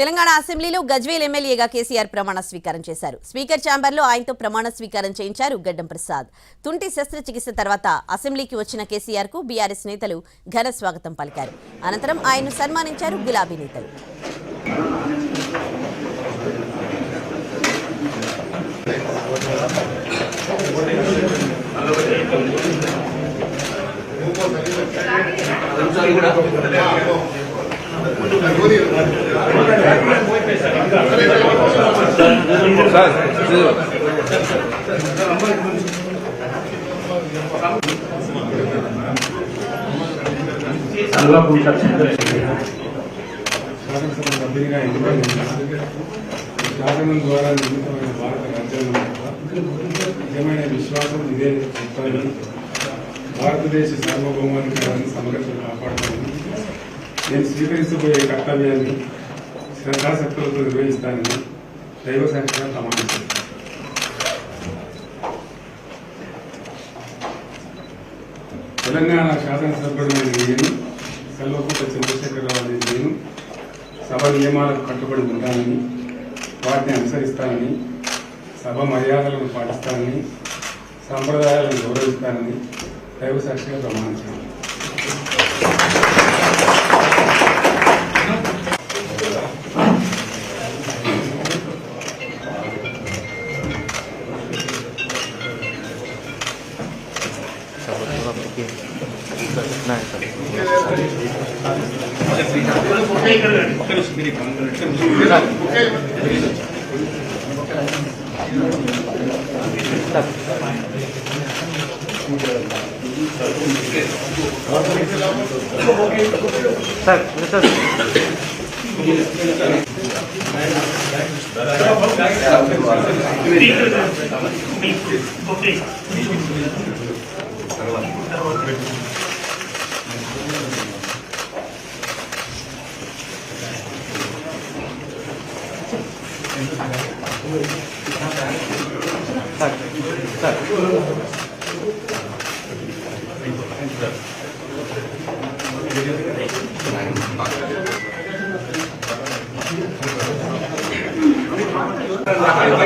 తెలంగాణ అసెంబ్లీలో గజ్వేల్ ఎమ్మెల్యేగా కేసీఆర్ ప్రమాణ స్వీకారం చేశారు. స్పీకర్ ఛాంబర్లో ఆయనతో ప్రమాణ స్వీకారం చేయించారు గడ్డం ప్రసాద్. తుంటి శస్త్రచికిత్స తర్వాత అసెంబ్లీకి వచ్చిన కేసీఆర్కు బీఆర్ఎస్ నేతలు ఘన స్వాగతం పలికారు. అనంతరం ఆయన్ను సన్మానించారు గులాబీ నేతలు. శాసనసభ సభ్యునిగా ఎన్నికైన శాసనం ద్వారా నిర్మితమైన భారత రాజ్యాంగం నిజమైన విశ్వాసం ఇదే చెప్తానని భారతదేశ సార్వభౌమాధికారాన్ని సమగ్రతను కాపాడుతానని నేను స్వీకరించబోయే కర్తవ్యాన్ని శ్రద్ధాశక్తులతో నిర్వహిస్తానని దైవ సాక్షిగా ప్రమాణం తెలంగాణ శాసనసభ్యుడు నేను సెల్వకుంట చంద్రశేఖరరావు అనే నేను సభ నియమాలకు కట్టుబడి ఉంటానని వాటిని అనుసరిస్తానని సభ మర్యాదలను పాటిస్తానని సంప్రదాయాలను గౌరవిస్తానని దైవ సాక్షిగా ప్రమాణించాను సార్ సార్ సార్ సార్